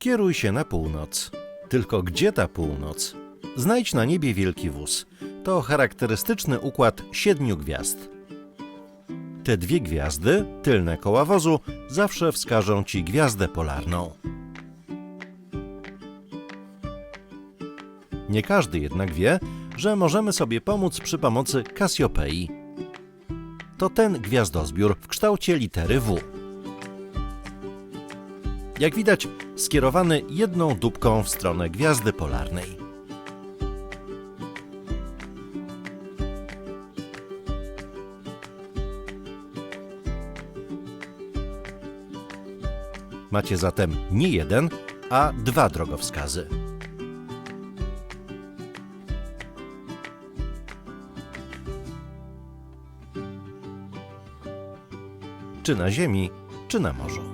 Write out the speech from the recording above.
Kieruj się na północ. Tylko gdzie ta północ? Znajdź na niebie wielki wóz. To charakterystyczny układ siedmiu gwiazd. Te dwie gwiazdy, tylne koła wozu, zawsze wskażą ci gwiazdę polarną. Nie każdy jednak wie, że możemy sobie pomóc przy pomocy Kasiopei. To ten gwiazdozbiór w kształcie litery W. Jak widać, skierowany jedną dupką w stronę gwiazdy polarnej. Macie zatem nie jeden, a dwa drogowskazy. Czy na ziemi, czy na morzu.